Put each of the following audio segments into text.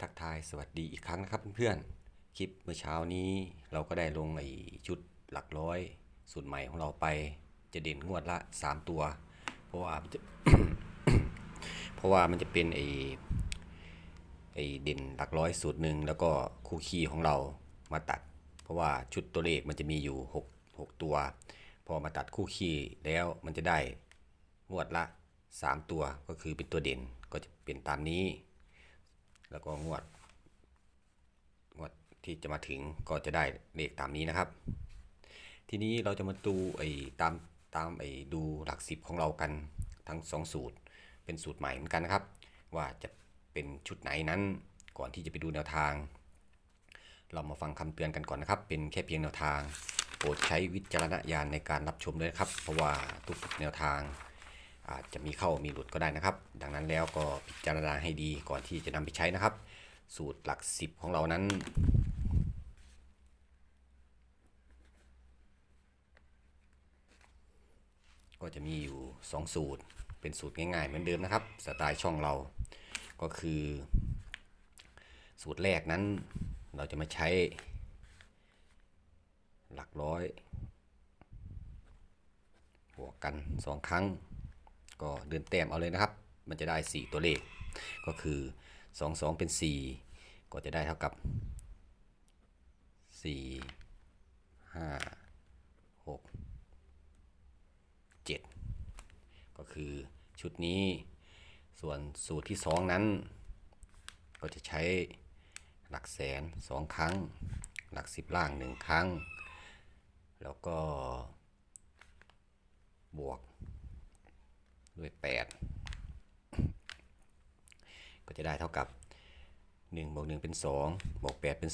ทักทายสวัสดีอีกครั้งนะครับเพื่อนๆ คลิปเมื่อเช้านี้เราก็ได้ลงไอ้ชุดหลักร้อยสูตรใหม่ของเราไป จะเด่นงวดละ 3 ตัว เพราะว่ามันจะเพราะว่ามันจะเป็นไอ้ไอ้เด่นหลักร้อยสูตรหนึ่งแล้วก็คู่คีของเรามาตัด เพราะว่าชุดตัวเลขมันจะมีอยู่ 6 6 ตัว พอมาตัดคู่คีแล้วมันจะได้งวดละ 3 ตัวก็คือเป็นตัวเด่นก็จะเป็นตามนี้ แล้วก็งวดงวดที่จะมาถึงก็จะได้เลขตามนี้นะครับ ทีนี้เราจะมาดูไอ้ตามตามไอ้ดูหลักสิบของเรากันทั้งสองสูตร เป็นสูตรใหม่เหมือนกันนะครับ ว่าจะเป็นชุดไหนนั้นก่อนที่จะไปดูแนวทาง เรามาฟังคำเตือนกันก่อนนะครับ เป็นแค่เพียงแนวทาง โปรดใช้วิจารณญาณในการรับชมด้วยนะครับ เพราะว่าทุกแนวทาง อาจจะมีเข้ามีหลุดก็ได้นะครับ ดังนั้นแล้วก็พิจารณาให้ดีก่อนที่จะนำไปใช้นะครับ สูตรหลักสิบของเรานั้นก็จะมีอยู่ 2 สูตร เป็นสูตรง่ายๆ เหมือนเดิมนะครับ สไตล์ช่องเรา ก็คือ สูตรแรกนั้น เราจะมาใช้ หลักร้อย บวกกัน 2 ครั้ง ก็เดินแต้มเอาเลยนะครับ มันจะได้ 4 ตัวเลข ก็คือ 2 2 เป็น 4 ก็จะได้เท่ากับ 4 5 6 7 ก็คือชุดนี้ ส่วนสูตรที่ 2 นั้น ก็จะใช้หลักแสน 2 ครั้ง หลัก 10 ล่าง 1 ครั้ง แล้วก็บวก ด้วย 8 ก็จะได้เท่ากับ1บวก1เป็น2บวก8เป็น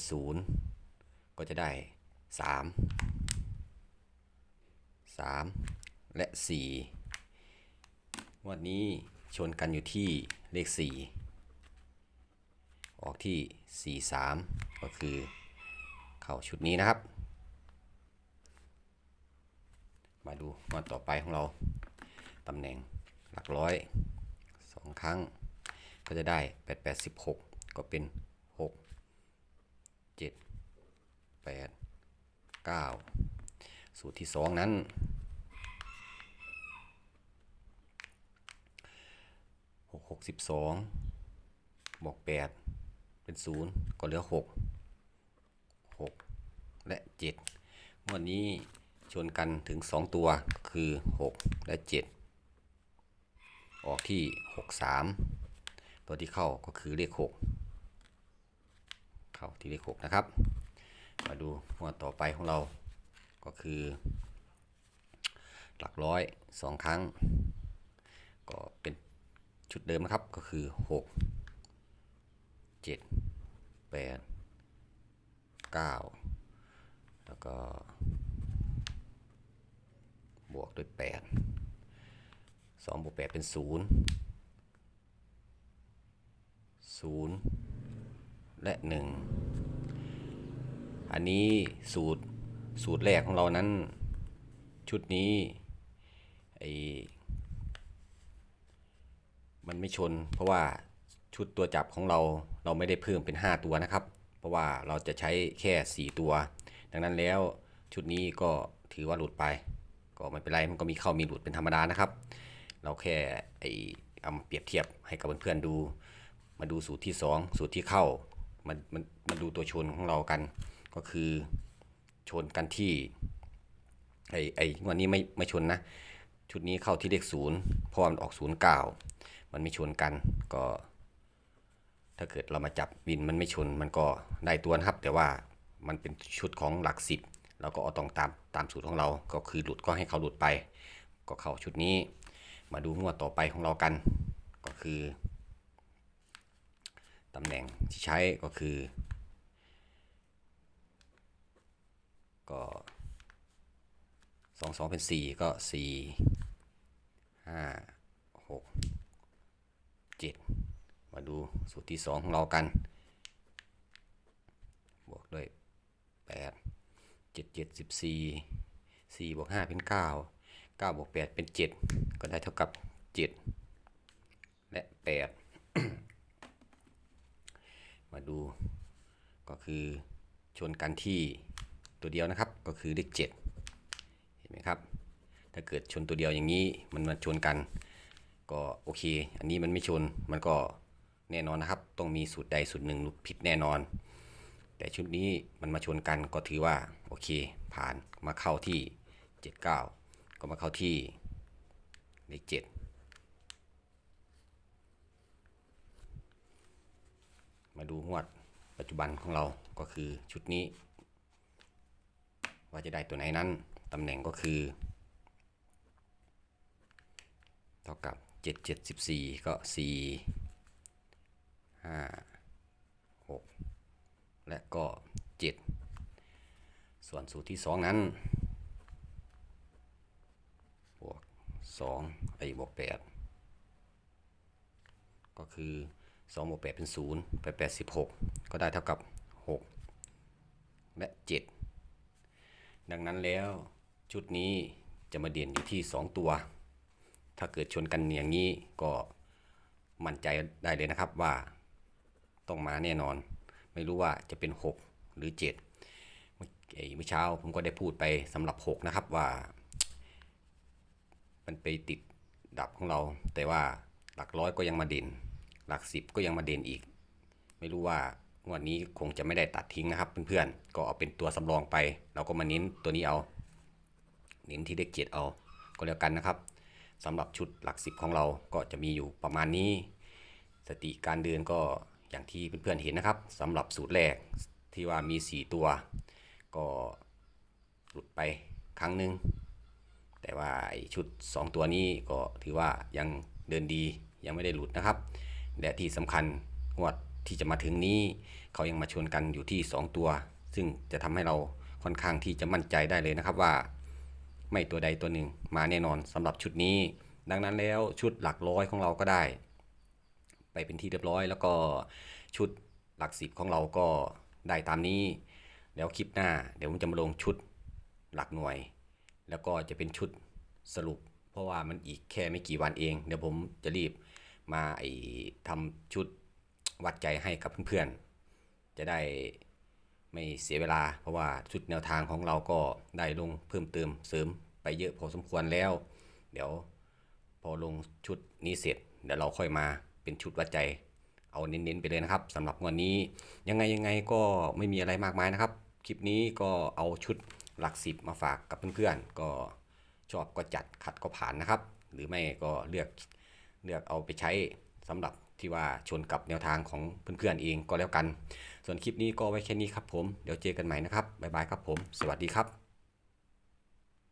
0 ก็จะได้ 3 3 และ4วันนี้ชนกันอยู่ที่เลข 4 ออกที่ 4 3 ก็คือเข้าชุดนี้นะครับ มาดูงวันต่อไปของเราตำแหน่ง หลักร้อยสองครั้ง ก็จะได้ 8 8 16 ก็เป็น 6 7 8 9 สูตรที่ 2 นั้น 6 6 12บวก8 เป็น 0 ก็เหลือ 6 6 และ7วันนี้ชนกันถึง 2 ตัวคือ 6 และ 7 ออกที่ 6 3 ตัวที่เข้าก็คือเลข 6 เข้าที่เลข 6 นะครับ มาดูงวดต่อไปของเราก็คือ หลักร้อย 2 ครั้ง ก็เป็นชุดเดิมนะครับก็คือ 6 7 8 9 แล้วก็ บวกด้วย 8 2บวก8เป็น0 0และ1อันนี้สูตรสูตรแรกของเรานั้น ชุดนี้ไอมันไม่ชน เพราะว่าชุดตัวจับของเราเราไม่ได้เพิ่มเป็น 5 ตัวนะครับ เพราะว่าเราจะใช้แค่ 4 ตัว ดังนั้นแล้วชุดนี้ก็ถือว่าหลุดไป ก็ไม่เป็นไรมันก็มีเข้ามีหลุดเป็นธรรมดานะครับ เราแค่ไอเอามาเปรียบเทียบให้กับเพื่อนๆดู มาดูสูตรที่ 2 สูตรที่เข้ามันมันมาดูตัวชนของเรากัน ก็คือชนกันที่ไอไอวันนี้ไม่ไม่ชนนะ ชุดนี้เข้าที่เลขศูนย์เพราะมันออกศูนย์เก้ามันไม่ชนกันก็ ถ้าเกิดเรามาจับวินมันไม่ชนมันก็ได้ตัวนะครับ แต่ว่ามันเป็นชุดของหลักสิบเราก็เอาต้องตามตามสูตรของเราก็คือหลุดก็ให้เขาหลุดไป ก็เข้าชุดนี้ มาดูงวดต่อไปของเรากัน ก็คือตำแหน่งที่ใช้ก็คือ ก็สองสองเป็นสี่ก็สี่ห้าหกเจ็ดมาดูสูตรที่สองของเรากัน บวกด้วยแปดเจ็ดเจ็ดสิบสี่สี่บวกห้าเป็นเก้า เก้าบวกแปดเป็นเจ็ดก็ได้เท่ากับเจ็ดและแปดมาดูก็คือชนกันที่ตัวเดียวนะครับก็คือเลขเจ็ดเห็นไหมครับ ถ้าเกิดชนตัวเดียวอย่างนี้มันมาชนกันก็โอเค อันนี้มันไม่ชนมันก็แน่นอนนะครับ ต้องมีสูตรใดสูตรหนึ่งผิดแน่นอน แต่ชุดนี้มันมาชนกันก็ถือว่าโอเคผ่านมาเข้าที่ 79 ก็มาเข้าที่เลข7มาดูงวดปัจจุบันของเราก็คือชุดนี้ ว่าจะได้ตัวไหนนั้น ตำแหน่งก็คือ เท่ากับ 7 7 14 ก็ 4 5 6 และก็ 7 ส่วนสูตรที่ 2 นั้น บวก 2ไอ้บวก8ก็คือ2บวก8เป็น0 8 8 16ก็ได้เท่ากับ 6 และ 7 ดังนั้นแล้วชุดนี้จะมาเด่นอยู่ที่ 2 ตัว ถ้าเกิดชนกันอย่างนี้ก็มั่นใจได้เลยนะครับว่าต้องมาแน่นอน ไม่รู้ว่าจะเป็น 6 หรือ 7 เมื่อเอ่อเมื่อเช้าผมก็ได้พูดไปสำหรับ 6 นะครับว่า มันไปติดดับของเรา แต่ว่าหลักร้อยก็ยังมาเด่น หลักสิบก็ยังมาเด่นอีก ไม่รู้ว่างวดนี้คงจะไม่ได้ตัดทิ้งนะครับเพื่อนๆ ก็เอาเป็นตัวสำรองไป เราก็มาเน้นตัวนี้เอา เน้นที่เลขเจ็ดเอา ก็แล้วกันนะครับสำหรับชุดหลักสิบของเราก็จะมีอยู่ประมาณนี้ สติการเดินก็อย่างที่เพื่อนๆเห็นนะครับสำหรับสูตรแรกที่ว่ามี 4 ตัว ก็หลุดไปครั้งหนึ่ง แต่ว่าชุด 2 ตัวนี้ก็ถือว่ายังเดินดียังไม่ได้หลุดนะครับ และที่สำคัญงวดที่จะมาถึงนี้ เขายังมาชวนกันอยู่ที่ 2 ตัว ซึ่งจะทำให้เราค่อนข้างที่จะมั่นใจได้เลยนะครับว่า ไม่ตัวใดตัวหนึ่งมาแน่นอนสำหรับชุดนี้ ดังนั้นแล้วชุดหลักร้อยของเราก็ได้ ไปเป็นที่เรียบร้อย แล้วก็ชุดหลักสิบของเราก็ได้ตามนี้ แล้วคลิปหน้าเดี๋ยวผมจะมาลงชุดหลักหน่วย แล้วก็จะเป็นชุดสรุป เพราะว่ามันอีกแค่ไม่กี่วันเอง เดี๋ยวผมจะรีบมาไอทำชุดวัดใจให้กับเพื่อนๆ จะได้ไม่เสียเวลา เพราะว่าชุดแนวทางของเราก็ได้ลงเพิ่มเติมเสริมไปเยอะพอสมควรแล้ว เดี๋ยวพอลงชุดนี้เสร็จ เดี๋ยวเราค่อยมาเป็นชุดวัดใจ เอาเน้นๆไปเลยนะครับสำหรับวันนี้ยังไงยังไงก็ไม่มีอะไรมากมายนะครับ คลิปนี้ก็เอาชุด หลักสิบมาฝากกับเพื่อนๆ ก็ชอบก็จัดขัดก็ผ่านนะครับ หรือไม่ก็เลือกเลือกเอาไปใช้สำหรับที่ว่าชนกับแนวทางของเพื่อนๆเองก็แล้วกัน ส่วนคลิปนี้ก็ไว้แค่นี้ครับผม เดี๋ยวเจอกันใหม่นะครับบ๊ายบายครับผม สวัสดีครับ